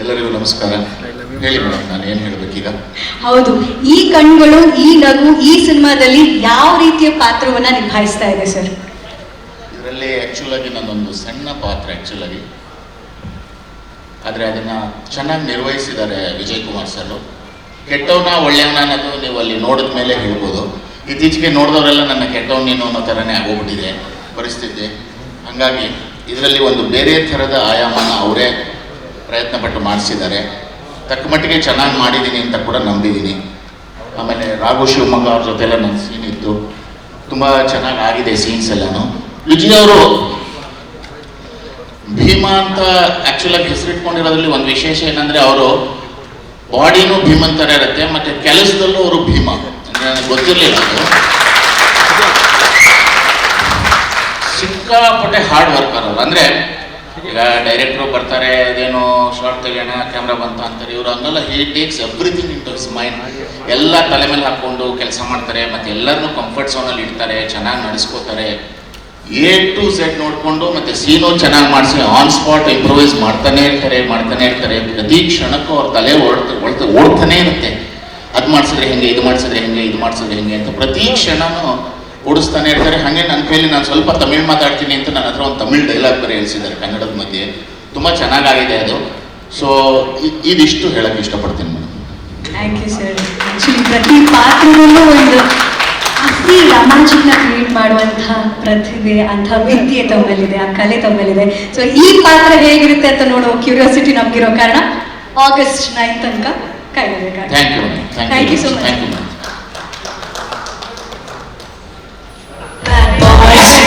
ಎಲ್ಲರಿಗೂ ನಮಸ್ಕಾರ. ಹೇಳಿ ಮೇಡಮ್ ನಾನು ಏನು ಹೇಳಬೇಕೀಗ? ಹೌದು ಈ ಕಣ್ಗಳು ಈ ನಗು ಈ ಸಿನಿಮಾದಲ್ಲಿ ಯಾವ ರೀತಿಯ ಪಾತ್ರವನ್ನ ನಿಭಾಯಿಸ್ತಾ ಇದೆ ಸರ್? ಇದರಲ್ಲಿ ಆ್ಯಕ್ಚುಲ್ ಆಗಿ ನನ್ನೊಂದು ಸಣ್ಣ ಪಾತ್ರ ಆ್ಯಕ್ಚುಲ್ ಆಗಿ. ಆದರೆ ಅದನ್ನು ಚೆನ್ನಾಗಿ ನಿರ್ವಹಿಸಿದ್ದಾರೆ ವಿಜಯ್ ಕುಮಾರ್ ಸರ್ ಕೆಟ್ಟವನ ಒಳ್ಳೆಯವನ ಅನ್ನೋದು ನೀವು ಅಲ್ಲಿ ನೋಡಿದ ಮೇಲೆ ಹೇಳ್ಬೋದು. ಇತ್ತೀಚೆಗೆ ನೋಡಿದವರೆಲ್ಲ ನನ್ನ ಕೆಟ್ಟವನೇನು ನೀನು ಅನ್ನೋ ಥರನೇ ಆಗೋಗ್ಬಿಟ್ಟಿದೆ. ಪರಿಸ್ಥಿತಿ. ಹಾಗಾಗಿ ಇದರಲ್ಲಿ ಒಂದು ಬೇರೆ ಥರದ ಆಯಾಮನ ಅವರೇ ಪ್ರಯತ್ನ ಪಟ್ಟು ಮಾಡಿಸಿದ್ದಾರೆ. ತಕ್ಕ ಮಟ್ಟಿಗೆ ಚೆನ್ನಾಗಿ ಮಾಡಿದ್ದೀನಿ ಅಂತ ಕೂಡ ನಂಬಿದ್ದೀನಿ. ಆಮೇಲೆ ರಾಘು ಶಿವಮೊಗ್ಗ ಅವ್ರ ಜೊತೆ ಎಲ್ಲ ನನ್ನ ಸೀನ್ ಇತ್ತು. ತುಂಬ ಚೆನ್ನಾಗಿ ಆಗಿದೆ ಸೀನ್ಸ್ ಎಲ್ಲಾನು. ವಿಜಯ್ ಅವರು ಭೀಮಾ ಅಂತ ಆ್ಯಕ್ಚುಲಾಗಿ ಹೆಸರಿಟ್ಕೊಂಡಿರೋದ್ರಲ್ಲಿ ಒಂದು ವಿಶೇಷ ಏನಂದರೆ ಅವರು ಬಾಡಿನೂ ಭೀಮಂತರ ಇರುತ್ತೆ, ಮತ್ತು ಕೆಲಸದಲ್ಲೂ ಅವರು ಭೀಮ. ಅಂದರೆ ನನಗೆ ಗೊತ್ತಿರಲಿಲ್ಲ ಅದು. ಸಿಕ್ಕಾಪಟ್ಟೆ ಹಾರ್ಡ್ ವರ್ಕರ್ ಅವರು ಅಂದ್ರೆ ಈಗ ಡೈರೆಕ್ಟ್ರು ಬರ್ತಾರೆ ಅದೇನೋ ಶಾರ್ಟ್ ತೆಗೆಯೋಣ ಕ್ಯಾಮ್ರಾ ಬಂತ ಅಂತಾರೆ. ಇವರು ಹಂಗಲ್ಲ he takes everything into mind ಎಲ್ಲ ತಲೆ ಮೇಲೆ ಹಾಕೊಂಡು ಕೆಲಸ ಮಾಡ್ತಾರೆ, ಮತ್ತೆ ಎಲ್ಲರನ್ನೂ ಕಂಫರ್ಟ್ ಝೋನಲ್ಲಿ ಇಡ್ತಾರೆ, ಚೆನ್ನಾಗಿ ನಡೆಸ್ಕೋತಾರೆ. ಎ ಟು ಸೆಟ್ ನೋಡಿಕೊಂಡು, ಮತ್ತೆ ಸೀನು ಚೆನ್ನಾಗಿ ಮಾಡಿಸಿ ಆನ್ ಸ್ಪಾಟ್ ಇಂಪ್ರೂವೈಸ್ ಮಾಡ್ತಾನೆ ಇರ್ತಾರೆ ಮಾಡ್ತಾನೆ ಇರ್ತಾರೆ. ಪ್ರತಿ ಕ್ಷಣಕ್ಕೂ ಅವ್ರ ತಲೆ ಓಡ್ತ ಓಡ್ತ ಓಡ್ತಾನೆ ಇರುತ್ತೆ. ಅದು ಮಾಡಿಸಿದ್ರೆ ಹೆಂಗೆ, ಇದು ಮಾಡಿಸಿದ್ರೆ ಹೆಂಗೆ, ಇದು ಮಾಡಿಸಿದ್ರೆ ಹೆಂಗೆ ಅಂತ ಪ್ರತಿ ಕ್ಷಣನೂ ಓಡಿಸ್ತಾನೆ ಇರ್ತಾರೆ ಹಾಗೆ ನನ್ನ ಕೈಲಿ ನಾನು ಸ್ವಲ್ಪ ತಮಿಳು ಮಾತಾಡ್ತೀನಿ ಅಂತ ನನ್ನ ಹತ್ರ ಒಂದು ತಮಿಳ್ ಡೈಲಾಗ್ ಬರೀ ಹೇಳ್ಸಿದ್ದಾರೆ ಕನ್ನಡದ ಮಧ್ಯೆ. ತುಂಬ ಚೆನ್ನಾಗಾಗಿದೆ ಅದು. ಸೊ ಇದಿಷ್ಟು ಹೇಳಕ್ಕೆ ಇಷ್ಟಪಡ್ತೀನಿ ಮೇಡಮ್. ಥ್ಯಾಂಕ್ ಯು ಸರ್ ಪ್ರತಿ ಪಾತ್ರದಲ್ಲೂ ಒಂದು ಅತಿ ರೋಮಾಂಚನ ಕ್ರಿಯೇಟ್ ಮಾಡುವಂತಹ ಪ್ರತಿಭೆ ಅಂತ ವಿದ್ಯೆ ತಮ್ಮಲ್ಲಿದೆ ಆ ಕಲೆ ತಮ್ಮಲ್ಲಿದೆ. ಸೊ ಈ ಪಾತ್ರ ಹೇಗಿರುತ್ತೆ ಅಂತ ನೋಡೋ ಕ್ಯೂರಿಯಾಸಿಟಿ ನಮಗಿರೋ ಕಾರಣ ಆಗಸ್ಟ್ ನೈನ್ ತನಕ ಕಾಯ್ದಿರಬೇಕಾಗುತ್ತೆ ಥ್ಯಾಂಕ್ ಯು ಸೊ you